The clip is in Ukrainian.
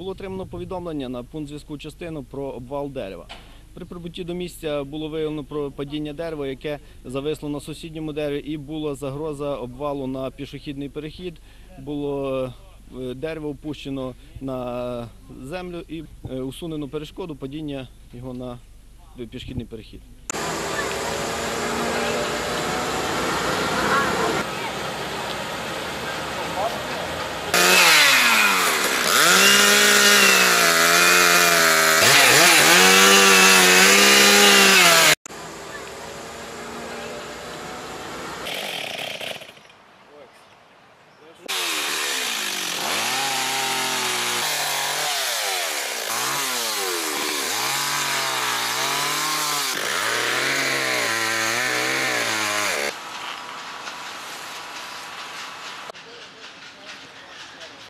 Було отримано повідомлення на пункт зв'язку частину про обвал дерева. При прибутті до місця було виявлено про падіння дерева, яке зависло на сусідньому дереві, і була загроза обвалу на пішохідний перехід. Було е, дерево опущено на землю і е, усунено перешкоду падіння його на пішохідний перехід.